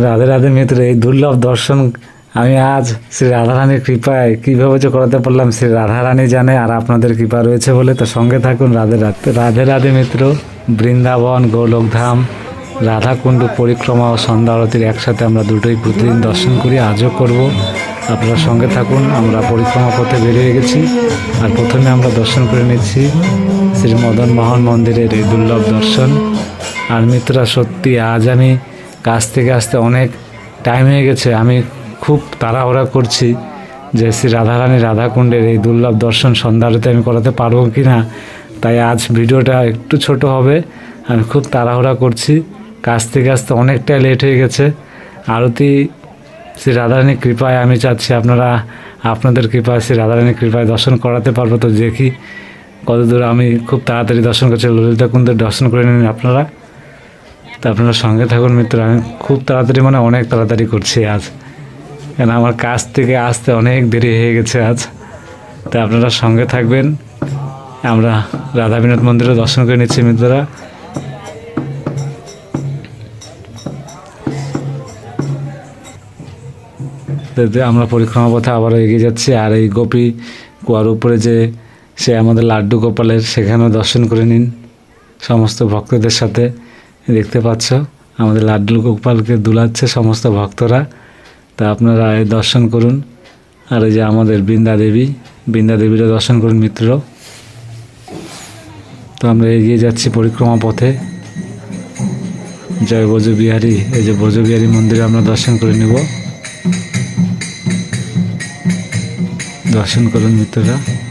রাধে রাধে মিত্র, এই দুর্লভ দর্শন আমি আজ শ্রী রাধারানীর কৃপায় কীভাবে যে করাতে পারলাম, শ্রী রাধারানী জানে আর আপনাদের কৃপা রয়েছে বলে। তো সঙ্গে থাকুন রাধে রাধে রাধে রাধে মিত্র, বৃন্দাবন, গোলকধাম, রাধাকুণ্ড, পরিক্রমা ও সন্ধ্যা আরতির একসাথে আমরা দুটোই প্রতিদিন দর্শন করি, আজও করব। আপনারা সঙ্গে থাকুন, আমরা পরিক্রমা পথে বেরিয়ে গেছি। আর প্রথমে আমরা দর্শন করে নিচ্ছি শ্রী মদন মোহন মন্দিরের এই দুর্লভ দর্শন। আর মিত্ররা সত্যি আজ আমি কাজ থেকে আসতে অনেক টাইম হয়ে গেছে। আমি খুব তাড়াহুড়া করছি যে শ্রী রাধারানী রাধাকুণ্ডের এই দুর্লভ দর্শন সন্ধ্যারতে আমি করাতে পারব কি না তাই আজ ভিডিওটা একটু ছোট হবে। আমি খুব তাড়াহুড়া করছি। কাজ থেকে আসতে অনেকটাই লেট হয়ে গেছে। আরতি, শ্রী রাধারানীর কৃপায় আমি চাচ্ছি আপনারা, আপনাদের কৃপায়, শ্রী রাধারানীর কৃপায় দর্শন করাতে পারব। তো দেখি কতদূর আমি খুব তাড়াতাড়ি দর্শন করছি। ললিতা কুণ্ডের দর্শন করে নিন আপনারা। তা আপনারা সঙ্গে থাকুন মিত্র, আমি খুব তাড়াতাড়ি মানে অনেক তাড়াতাড়ি করছি আজ। কেন আমার কাজ থেকে আসতে অনেক দেরি হয়ে গেছে আজ। তা আপনারা সঙ্গে থাকবেন। আমরা রাধা বিনোদ মন্দিরে দর্শন করে নিচ্ছি মিত্ররা। আমরা পরিক্রমা পথে আবারও এগিয়ে যাচ্ছি। আর এই গোপী কুয়ার উপরে যে সে আমাদের লাড্ডু গোপালের, সেখানেও দর্শন করে নিন সমস্ত ভক্তদের সাথে। দেখতে পাচ্ছ, আমাদের লাড্ডু গোপালকে দুলাচ্ছে সমস্ত ভক্তরা। তা আপনারা দর্শন করুন। আর এই যে আমাদের বৃন্দা দেবী, বৃন্দা দেবীরও দর্শন করুন মিত্র। তো আমরা এগিয়ে যাচ্ছি পরিক্রমা পথে। জয় ব্রজবিহারী, এই যে ব্রজবিহারী মন্দিরে আমরা দর্শন করে নেব। দর্শন করুন মিত্ররা।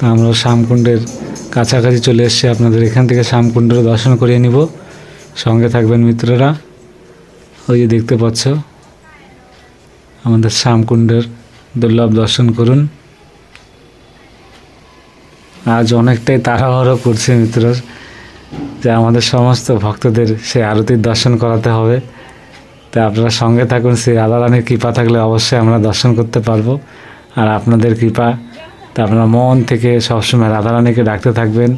তা আমরা শ্যামকুণ্ডের কাছাকাছি চলে এসেছি। আপনাদের এখান থেকে শ্যামকুণ্ডের দর্শন করিয়ে নিব। সঙ্গে থাকবেন মিত্ররা। ওই যে দেখতে পাচ্ছ, আমাদের শ্যামকুণ্ডের দুর্লভ দর্শন করুন। আজ অনেকটাই তাড়াহুড়ো করছে মিত্র যে আমাদের সমস্ত ভক্তদের সেই আরতির দর্শন করাতে হবে। তা আপনারা সঙ্গে থাকুন, সেই রাধারানীর কৃপা থাকলে অবশ্যই আমরা দর্শন করতে পারব। আর আপনাদের কৃপা তা আপনারা মন থেকে সবসময় রাধারানীকে ডাকতে থাকবেন।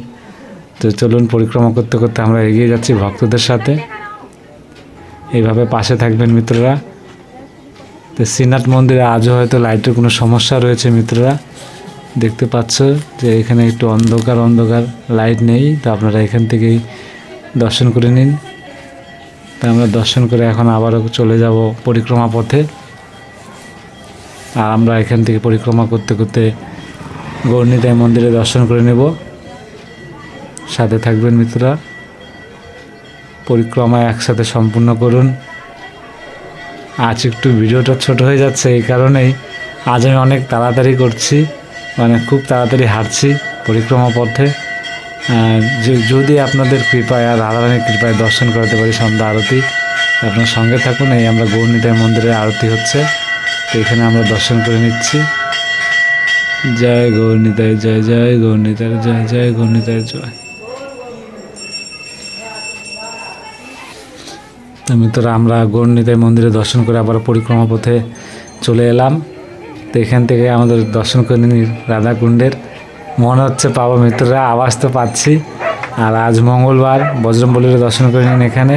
তো চলুন পরিক্রমা করতে করতে আমরা এগিয়ে যাচ্ছি ভক্তদের সাথে। এইভাবে পাশে থাকবেন মিত্ররা। তো শ্রীনাথ মন্দিরে আজও হয়তো লাইটের কোনো সমস্যা রয়েছে মিত্ররা। দেখতে পাচ্ছ যে এখানে একটু অন্ধকার অন্ধকার লাইট নেই। তো আপনারা এখান থেকেই দর্শন করে নিন। তা আমরা দর্শন করে এখন আবারও চলে যাব পরিক্রমা পথে। আর আমরা এখান থেকে পরিক্রমা করতে করতে গৌরনীতাই মন্দিরে দর্শন করে নেব। সাথে থাকবেন মিত্ররা। পরিক্রমা একসাথে সম্পূর্ণ করুন। আজ একটু ভিডিওটা ছোট হয়ে যাচ্ছে, এই কারণেই আজ আমি অনেক তাড়াতাড়ি করছি মানে খুব তাড়াতাড়ি হাঁটছি পরিক্রমা পথে। যদি আপনাদের কৃপায় আর রাধারানীর কৃপায় দর্শন করাতে পারি সন্ধ্যা আরতি, আপনার সঙ্গে থাকুন, এই আমরা গৌরনীতাই মন্দিরে আরতি হচ্ছে। তো এখানে আমরা দর্শন করে নিচ্ছি। জয় গৌরনীতায় জয় জয় গৌরনীতায় জয় জয় গৌরনীতায় জয়। মিত্ররা আমরা গৌরনীতাই মন্দিরে দর্শন করে আবার পরিক্রমা পথে চলে এলাম। তো এখান থেকে আমাদের দর্শন করে নিন রাধাকুণ্ডের মনে হচ্ছে পাবো মিত্ররা আওয়াজ তো পাচ্ছি। আর আজ মঙ্গলবার বজরংবলীর দর্শন করে নিন এখানে।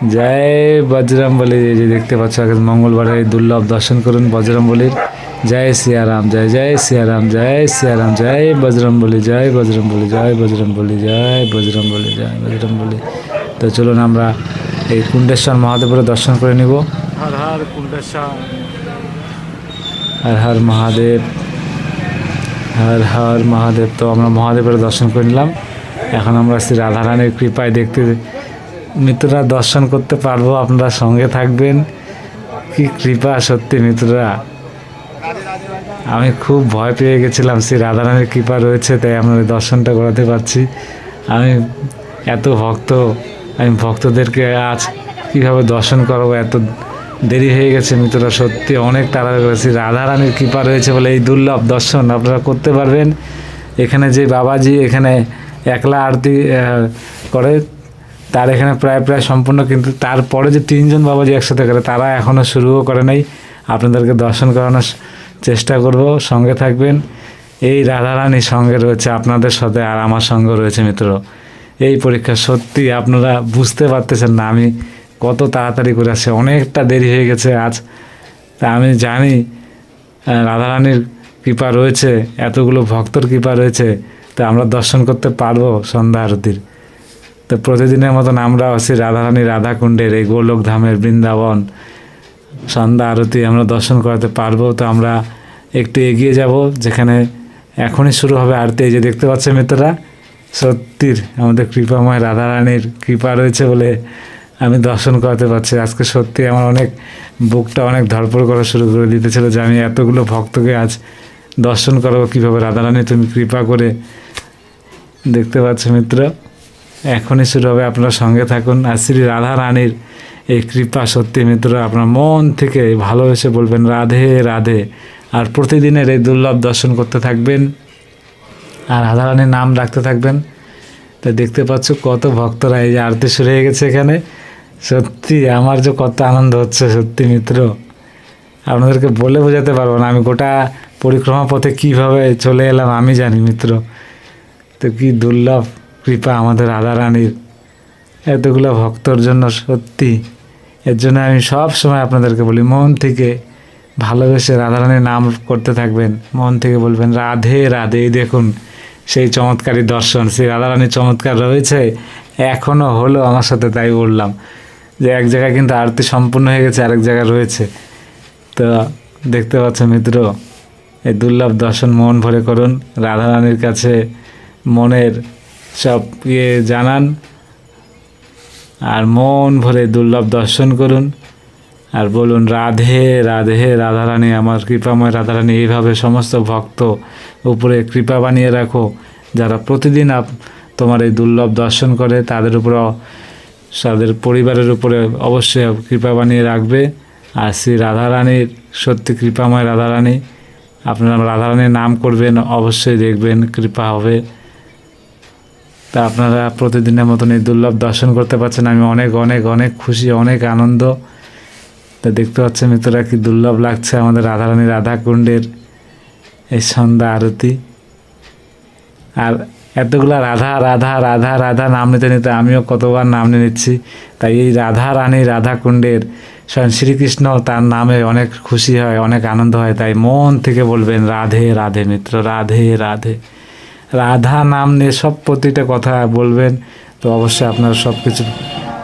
জয় বজরংবলী এই যে দেখতে পাচ্ছ আজ মঙ্গলবারে দুর্লভ দর্শন করুন বজরংবলীর জয় সিয়ারাম জয় জয় সিয়ারাম জয় সিয়ারাম জয় বজরংবলী জয় বজরংবলী জয় বজরংবলী জয় বজরংবলী জয় বজরংবলী তো চলুন আমরা এই কুণ্ডেশ্বর মহাদেবের দর্শন করে নিব। হর হর কুণ্ডেশ্বর। হর হর মহাদেব হর হর মহাদেব। তো আমরা মহাদেবের দর্শন করে নিলাম। এখন আমরা শ্রী রাধারানীর কৃপায় দেখতে মিত্ররা দর্শন করতে পারব, আপনারা সঙ্গে থাকবেন। কি কৃপা সত্যি মিত্ররা। আমি খুব ভয় পেয়ে গেছিলাম, শ্রী রাধারানীর কৃপা রয়েছে, তাই আমরা দর্শনটা করাতে পারছি। আমি এত ভক্ত, আমি ভক্তদেরকে আজ কীভাবে দর্শন করব, এত দেরি হয়ে গেছে মিত্ররা, সত্যি অনেক তাড়া করেছি রাধারানীর কৃপা রয়েছে বলে এই দুর্লভ দর্শন আপনারা করতে পারবেন। এখানে যে বাবাজি এখানে একলা আরতি করে তার এখানে প্রায় প্রায় সম্পূর্ণ, কিন্তু তারপরে যে তিনজন বাবাজি একসাথে করে, তারা এখনও শুরুও করে নাই। আপনাদেরকে দর্শন করানোর চেষ্টা করব, সঙ্গে থাকবেন। এই রাধারানী সঙ্গে রয়েছে আপনাদের সাথে আর আমার সঙ্গে রয়েছে মিত্র। এই পরীক্ষা সত্যি আপনারা বুঝতে পারতেছেন না, আমি কত তাড়াতাড়ি করে আসছে, অনেকটা দেরি হয়ে গেছে আজ। তা আমি জানি রাধারানীর কৃপা রয়েছে, এতগুলো ভক্তর কৃপা রয়েছে, তা আমরা দর্শন করতে পারব সন্ধ্যা আরতির। তো প্রতিদিনের মতন আমরা আছি রাধারানী রাধাকুণ্ডের এই গোলক ধামের বৃন্দাবন। সন্ধ্যা আরতি আমরা দর্শন করাতে পারব। তো আমরা একটু এগিয়ে যাব, যেখানে এখনই শুরু হবে আরতি। এই যে দেখতে পাচ্ছেন মিত্ররা, সত্যির আমাদের কৃপাময় রাধারানীর কৃপা রয়েছে বলে আমি দর্শন করাতে পারছি। আজকে সত্যি আমার অনেক বুকটা অনেক ধরপড় করা শুরু করে দিতেছিল যে আমি এতগুলো ভক্তকে আজ দর্শন করব কীভাবে। রাধারানী, তুমি কৃপা করে দেখতে পাচ্ছ মিত্র। এখনই শুরু হবে। আপনারা সঙ্গে থাকুন। আর শ্রী রাধা রানীর এই কৃপা সত্যি মিত্র, আপনার মন থেকে ভালোবেসে বলবেন, রাধে রাধে। আর প্রতিদিনের এই দুর্লভ দর্শন করতে থাকবেন। আর রাধা রানীর নাম রাখতে থাকবেন। তো দেখতে পাচ্ছ কত ভক্তরা এই যে আরতি শুরু হয়ে গেছে এখানে। সত্যি, আমার যে কত আনন্দ হচ্ছে সত্যি মিত্র। আপনাদেরকে বলে বোঝাতে পারব না, আমি গোটা পরিক্রমা পথে কীভাবে চলে এলাম আমি জানি মিত্র। তো কি দুর্লভ। কৃপা আমাদের রাধা রানীর। এতগুলো ভক্তর জন্য সত্যি, এর জন্য আমি সব সময় আপনাদেরকে বলি, মন থেকে ভালোবেসে রাধারানীর নাম করতে থাকবেন। মন থেকে বলবেন, রাধে রাধে। দেখুন, সেই চমৎকারী দর্শন, সেই রাধারানীর চমৎকার রয়েছে। এখনও হলো আমার সাথে, তাই বললাম। যে এক জায়গায় কিন্তু আরতি সম্পূর্ণ হয়ে গেছে, আরেক জায়গায় রয়েছে। তো দেখতে পাচ্ছ মিত্র, এই দুর্লভ দর্শন মন ভরে করুন। রাধারানীর কাছে মনের সব ইয়ে জানান আর মন ভরে দুর্লভ দর্শন করুন আর বলুন, রাধে রাধে, রাধারানী, আমার কৃপাময় রাধারানী, এইভাবে সমস্ত ভক্ত উপরে কৃপা বানিয়ে রাখো। যারা প্রতিদিন আপ, তোমার এই দুর্লভ দর্শন করে, তাদের উপরে তাদের পরিবারের উপরে অবশ্যই কৃপা বানিয়ে রাখবে। আর শ্রী রাধারানীর সত্যি কৃপাময় রাধারানী, আপনারা রাধারানীর নাম করবেন, অবশ্যই দেখবেন, কৃপা হবে। তা আপনারা প্রতিদিনের মতন এই দুর্লভ দর্শন করতে পারছেন। আমি অনেক অনেক অনেক খুশি, অনেক আনন্দ। তা দেখতে পাচ্ছেন মিত্ররা কি দুর্লভ লাগছে আমাদের রাধারানী রাধাকুণ্ডের এই সন্ধ্যা আরতি। আর এতগুলা রাধা রাধা রাধা রাধা নাম নিতে নিতে আমিও কতবার নাম নিয়ে নিচ্ছি। তাই এই রাধা রানী রাধাকুণ্ডের স্বয়ং শ্রীকৃষ্ণ তার নামে অনেক খুশি হয়, অনেক আনন্দ হয়। তাই মন থেকে বলবেন, রাধে রাধে মিত্র, রাধে রাধে। রাধা নাম নিয়ে সব প্রতিটা কথা বলবেন, তো অবশ্যই আপনার সব কিছু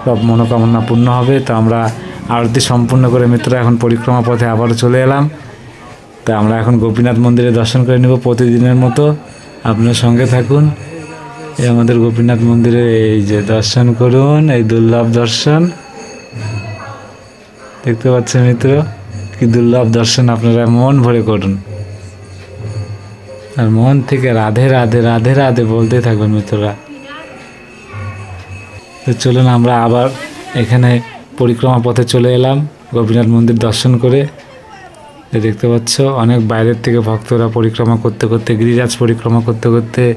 সব মনোকামনা পূর্ণ হবে। তো আমরা আরতি সম্পূর্ণ করে মিত্র এখন পরিক্রমা পথে আবারও চলে এলাম। তো আমরা এখন গোপীনাথ মন্দিরে দর্শন করে নেব প্রতিদিনের মতো। আপনার সঙ্গে থাকুন। এই আমাদের গোপীনাথ মন্দিরে এই যে দর্শন করুন, এই দুর্লভ দর্শন। দেখতে পাচ্ছেন মিত্র? কি দুর্লভ দর্শন আপনারা মন ভরে করুন। আর মন থেকে রাধে রাধে রাধে রাধে বলতে থাকবেন মিত্ররা। তো চলুন আমরা আবার এখানে পরিক্রমা পথে চলে এলাম। গোপীনাথ মন্দির দর্শন করে। দেখতে পাচ্ছ, অনেক বাইরের থেকে ভক্তরা পরিক্রমা করতে করতে, গিরিরাজ পরিক্রমা করতে করতে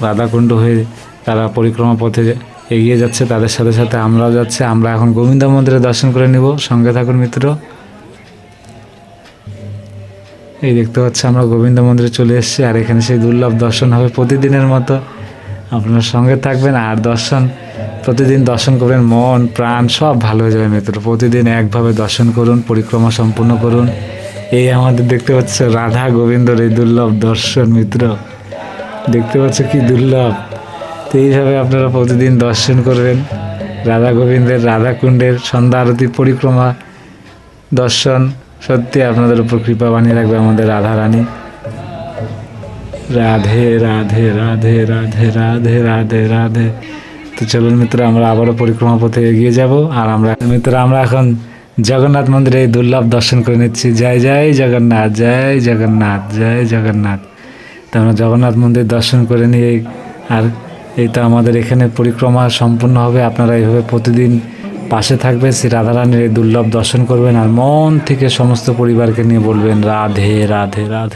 রাধাকুণ্ড হয়ে তারা পরিক্রমা পথে এগিয়ে যাচ্ছে। তাদের সাথে সাথে আমরাও যাচ্ছি। আমরা এখন গোবিন্দ মন্দিরে দর্শন করে নিব। সঙ্গে থাকুন মিত্র। এই দেখতে পাচ্ছি আমরা গোবিন্দ মন্দিরে চলে এসেছি, আর এখানে সেই দুর্লভ দর্শন হবে প্রতিদিনের মতো। আপনার সঙ্গে থাকবেন, আর দর্শন, প্রতিদিন দর্শন করবেন, মন, প্রাণ, সব ভালো হয়ে যাবে মিত্র প্রতিদিন একভাবে দর্শন করুন, পরিক্রমা সম্পূর্ণ করুন। এই আমাদের দেখতে পাচ্ছ, রাধা গোবিন্দর এই দুর্লভ দর্শন, মিত্র। দেখতে পাচ্ছ কি দুর্লভ। তো এইভাবে আপনারা প্রতিদিন দর্শন করবেন। রাধা গোবিন্দের রাধাকুণ্ডের সন্ধ্যা আরতি, পরিক্রমা, দর্শন। সত্যি আপনাদের উপর কৃপা বানিয়ে রাখবে আমাদের রাধা রানী। রাধে রাধে রাধে রাধে রাধে রাধে রাধে। তো চলুন মিত্র, আমরা আবারও পরিক্রমা পথে এগিয়ে যাব। আর আমরা মিত্র, আমরা এখন জগন্নাথ মন্দিরে এই দুর্লভ দর্শন করে নিচ্ছি। জয় জয় জগন্নাথ জয় জগন্নাথ জয় জগন্নাথ। তো আমরা জগন্নাথ মন্দির দর্শন করে নিয়ে আর এই তো আমাদের এখানে পরিক্রমা সম্পূর্ণ হবে। আপনারা এইভাবে প্রতিদিন পাশে থাকবেন, শ্রী রাধারানীর এই দুর্লভ দর্শন করবেন আর মন থেকে সমস্ত পরিবারকে নিয়ে বলবেন, রাধে রাধে রাধে।